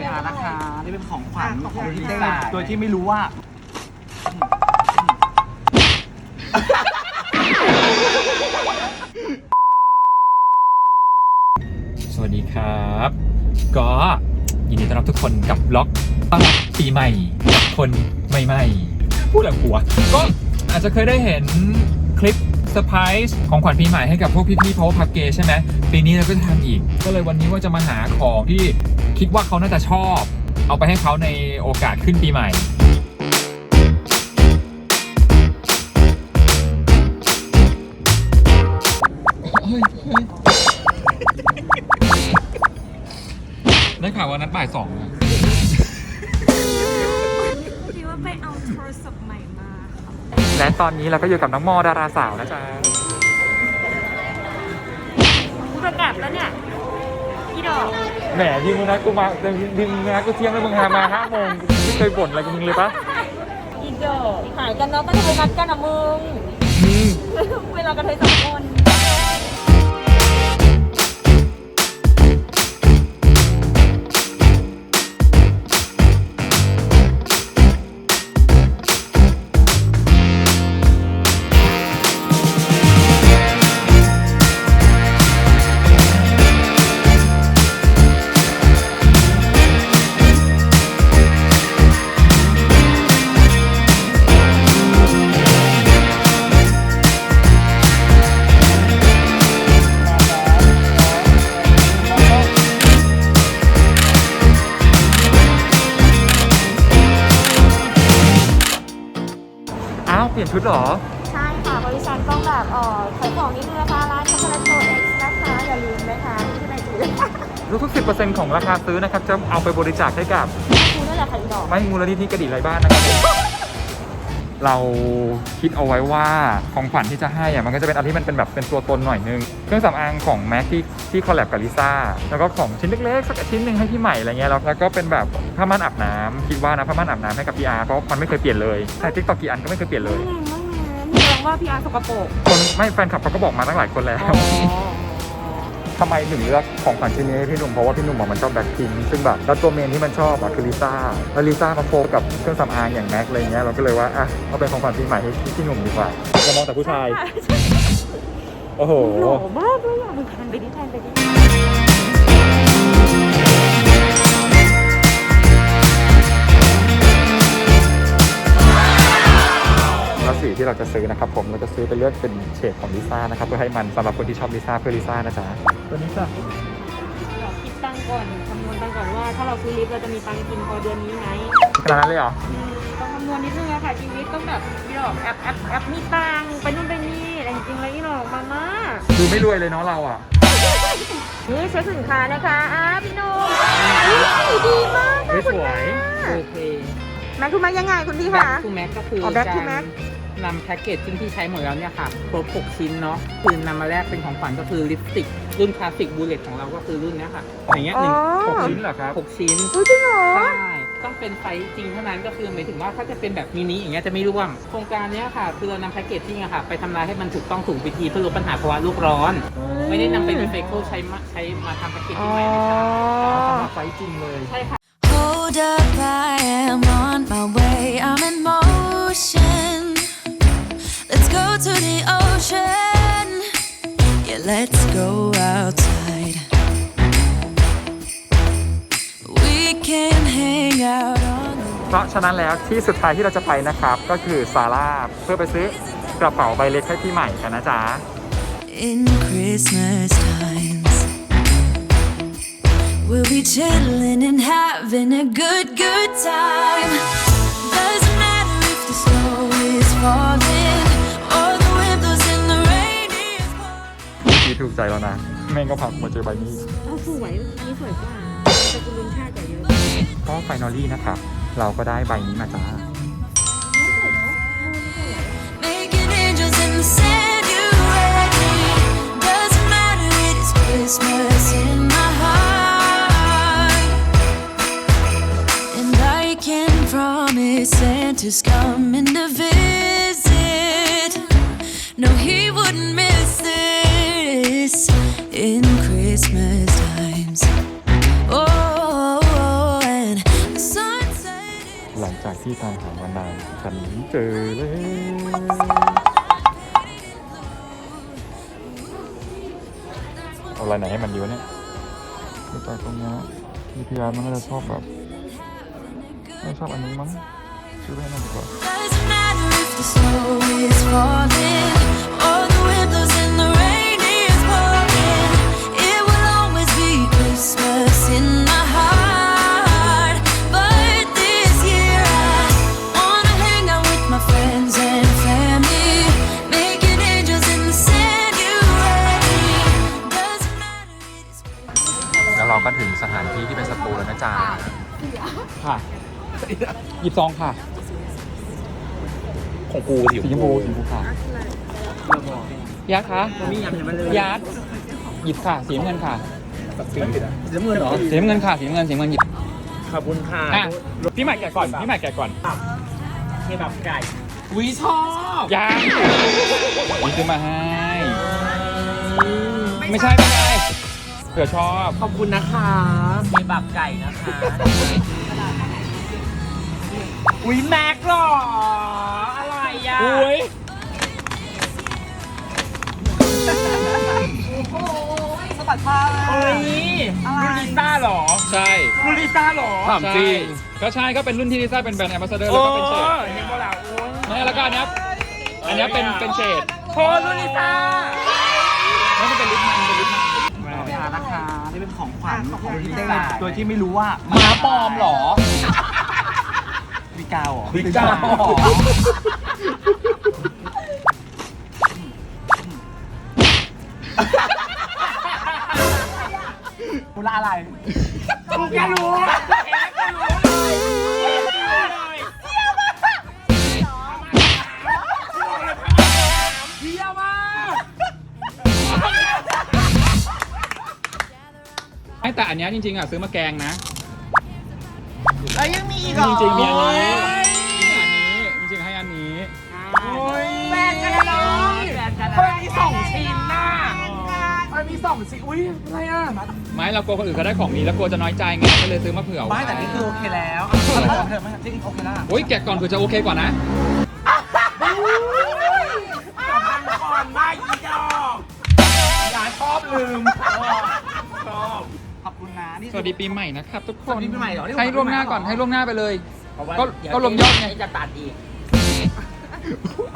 พี่อาร์นะคะนี่เป็นของขวัญอะของพี่ของเต้พี่เต้โดยที่ไม่รู้ว่าสวัสดีครับ ก็ยินดีต้อนรับทุกคนกับบล็อกต้อนรับปีใหม่กับคนใหม่ๆพูดแบบหัวก็อาจจะเคยได้เห็นคลิป เซอร์ไพรส์ของขวัญปีใหม่ให้กับพวกพี่ๆเพราะว่าพักเกย์ใช่ไหมปีนี้เราก็จะทำอีก ก็เลยวันนี้ว่าจะมาหาของที่คิดว่าเขาน่าจะชอบ เอาไปให้เขาในโอกาสขึ้นปีใหม่ ได้ข่าวว่านัดบ่ายสองนะคิดว่าไปเอาโทรศัพท์ และตอนนี้เราก็อยู่กับน้องมอดาราสาวนะจ๊ะกูจะกลับแล้วเนี่ยพี่ดอกแหมทีมึงนัดกูมาทีมึงนัดกูเที่ยงแล้วมึงหามาห้าโมงไม่เคยบ่นอะไรกับมึงเลยปะอีดอกหายกันเนาะก็ทำนัดกันอะมึงอืมเวลากระเทยสองคนาวเปลี่ยนชุดเหรอ ใช่ค่ะบริษัทต้องแบบเอ่อขายของนิดนึงนะคะร้านช็อกโกแลตโตเอ็กซ์นะคะอย่าลืมนะคะที่ไหนจีรู้ทุกสิบเปอร์เซ็นต์ของราคาซื้อนะครับ จะเอาไปบริจาคให้กับ คุณนั่นแหละค่ะอีดอก ไม่มูลนิธิกระดิ่งไรบ้านนะครับ เราคิดเอาไว้ว่าของขวัญที่จะให้อะมันก็จะเป็นอะไรที่มันเป็นแบบเป็นตัวตนหน่อยนึง เครื่องสำอางของแม็กที่ที่คอลแลบกับลิซ่าแล้วก็ของชิ้นเล็กๆสักชิ้นหนึ่งให้พี่ใหม่อะไรเงี้ยแล้วแล้วก็เป็นแบบผ้าม่านอาบน้ำคิดว่านะผ้าม่านอาบน้ำให้กับพี่อาร์เพราะมันไม่เคยเปลี่ยนเลยใช่ทิกตอกกี่อันก็ไม่เคยเปลี่ยนเลยแม่งแม่งแสดงว่าพี่อาร์ตสกปรกคนไม่แฟนคลับเขาก็บอกมาตั้งหลายคนแล้ว อ๋อ ทำไมถึงเลือกของขวัญชิ้นนี้ให้พี่หนุ่มเพราะว่าพี่หนุ่มอะมันชอบแบ็คพิงซึ่งแบบแล้วตัวเมนที่มันชอบอะคือลิซ่าแล้วลิซ่ามาโฟกับเครื่องสำอางอย่างแม็กอะไรเงี้ยเราก็เลยว่าอะเอาเป็นของขวัญปีใหม่ให้พี่หนุ่มดีกว่าจะมองแต่ผู้ชาย โอ้โหหล่อมากเลยอะมึงแทนไปดิแทนไปดิ สีที่เราจะซื้อนะครับผมเราจะซื้อไปเลือกเป็นเฉดของลิซ่านะครับเพื่อให้มันสำหรับคนที่ชอบลิซ่าเพื่อลิซ่านะจ๊ะตัวนี้จ้ะเดี๋ยวคิดตังค์ก่อนคำนวณตังค์ก่อนว่าถ้าเราซื้อลิฟต์เราจะมีตังค์กินพอเดือนนี้ไหมขนาดนั้นเลยเหรออืมต้องคำนวณนิดนึงอะค่ะชีวิตต้องแบบพี่ดอกแอปแอปแอปมีตังค์ไปนู่นไปนี่แต่จริงๆแล้วพี่ดอกมาม่าดูไม่รวยเลยเนาะเราอะนี่เช็คสินค้านะคะอ้าพี่หนุ่มอุ๊ยดีมากเฮ้ยสวยโอเค แม็กคุณแม็กยังไงคุณพี่แบ็คะคทูแม็กก็คืออ๋อ back to การ Mac นำแพ็กเกจจิ้งที่ใช้หมดแล้วเนี่ยค่ะครบ6ชิ้นเนาะคือนำมาแลกเป็นของขวัญก็คือลิปสติก รุ่นคลาสสิกบูเลตของเราก็คือรุ่นเนี้ยค่ะ อย่างเงี้ยหนึ่งหกชิ้นเหรอครับหกชิ้น อุ้ยจริงเหรอ ใช่ ต้องเป็นไซส์จริงเท่านั้นก็คือหมายถึงว่าถ้าจะเป็นแบบมินิอย่างเงี้ยจะไม่ร่วมโครงการเนี้ยค่ะ คือเรานำแพ็กเกจจิ้งอะค่ะ ไปทำลายให้มันถูกต้องถูกวิธีเพื่อลดปัญหาภาวะโลกร้อน ไม่ได้นำไปรีไซเคิลใช้มาใช้มาทำแพ็กเกจอ๋จิ้องใหม่นะคะสำหรับไซส์จริงเลย ใช่ค่ะ Hold up, I am on my way. I'm in motion. Let's go to the ocean. Yeah, let's go outside. We can hang out on the เพราะฉะนั้นแล้วที่สุดท้ายที่เราจะไปนะครับ ก็คือซาร่าเพื่อไปซื้อกระเป๋าใบเล็กให้พี่ใหม่กันนะจ๊ะ in Christmas times. We'll be chilling and having a good, good time. Doesn't matter if the snow is falling ถูกใจแล้วนะ แม่งก็พักมาเจอใบนี้เอาสวยนี่สวยกว่าแต่คุณลุงชาติกว่าเยอะก็ไฟนอลี่นะครับเราก็ได้ใบนี้มาจ้า Making angels in the sanctuary. in Christmas times. Oh, and sunset. หลังจากที่ตามหามานานฉันเจอแล้วเอาอะไรไหนให้มันดีวะเนี่ยไม่ใจตรงนี้พี่พิยานมันน่าจะชอบแบบไม่ชอบอันนี้มั้งชื่อไม่ให้มัดีกว่า เราก็ถึงสถานที่ที่เป็นสตูแล้วนะจ๊ะค่ะ หยิบซองค่ะ ของกูสิสีชมพูสีชมพูค่ะยัดคะมียำเห็นมันเลยยัดหยิบค่ะสีน้ำเงินค่ะสีน้ำเงินเหรอสีน้ำเงินค่ะสีน้ำเงินสีน้ำเงินหยิบขอบคุณค่ะอะพี่ใหม่แกะก่อนพี่ใหม่แกะก่อนเคบับไก่วิชอบยังนี่ซื้อมาให้ ไม่ใช่ไม่ใช่ เผื่อชอบขอบคุณนะคะเคบับไก่นะคะ อุ้ยแม็กหรออะไรอะอุ้ยสะบัดผ้าเฮ้ยรุ่นลิซ่าเหรอใช่รุ่นลิซ่าเหรอถามจริงก็ใช่ก็เป็นรุ่นที่ลิซ่าเป็นแบรนด์แอมบาสเดอร์แล้วก็เป็นเฉดเห็นบ่ล่ะโอ้ยไม่แล้วก็อันเนี้ยอันเนี้ยเป็นเป็นเฉดโทรรุ่นลิซ่าแล้วมันเป็นลิปมันเป็นลิปมันไปหานะคะ นี่เป็นของขวัญของพี่เต้โดยที่ไม่รู้ว่าหมาปลอมเหรอวิกาวเหรอวิกาวกูละอะไรกูแค่รู้ ไอ้แต่อันเนี้ยจริงๆอะซื้อมาแกงนะแล้วยังมีอีกเหรอจริงๆมีอันนี้มีอันนี้จริงๆให้อันนี้โอ้ยแฟนกันเลยเฮ้ยมีสองชิ้นน่ะเฮ้ยมีสองชิ้นอุ้ยอะไรอะไม่เรากลัวคนอื่นเขาได้ของนี้แล้วกลัวจะน้อยใจไงก็เลยซื้อมาเผื่อไว้ไม่แต่นี่คือโอเคแล้วเอาเถอะไม่จริงๆโอเคแล้วโอ้ยแกะก่อนเผื่อจะโอเคกว่านะก่อนมาอีดอกอย่าชอบลืม สวัสดีปีใหม่นะครับทุกคนสวัสดีปีใหม่เหรอนี่ให้ล่วงหน้าก่อนให้ล่วงหน้าไปเลยก็ก็รวมยอดไงจะตัดอีก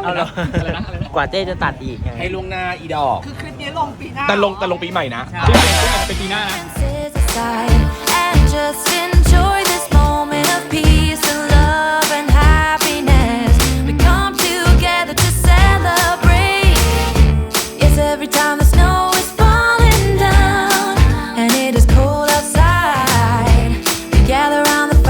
อะไรนะอะไรนะอะไรนะ กว่าเต้จะตัดอีกไง ให้ลวงหน้าอีดอกคือคลิปนี้ลงปีหน้าแต่ลงแต่ลงปีใหม่นะปีใหม่ปีใหม่เป็นปีหน้านะ differences aside and just enjoy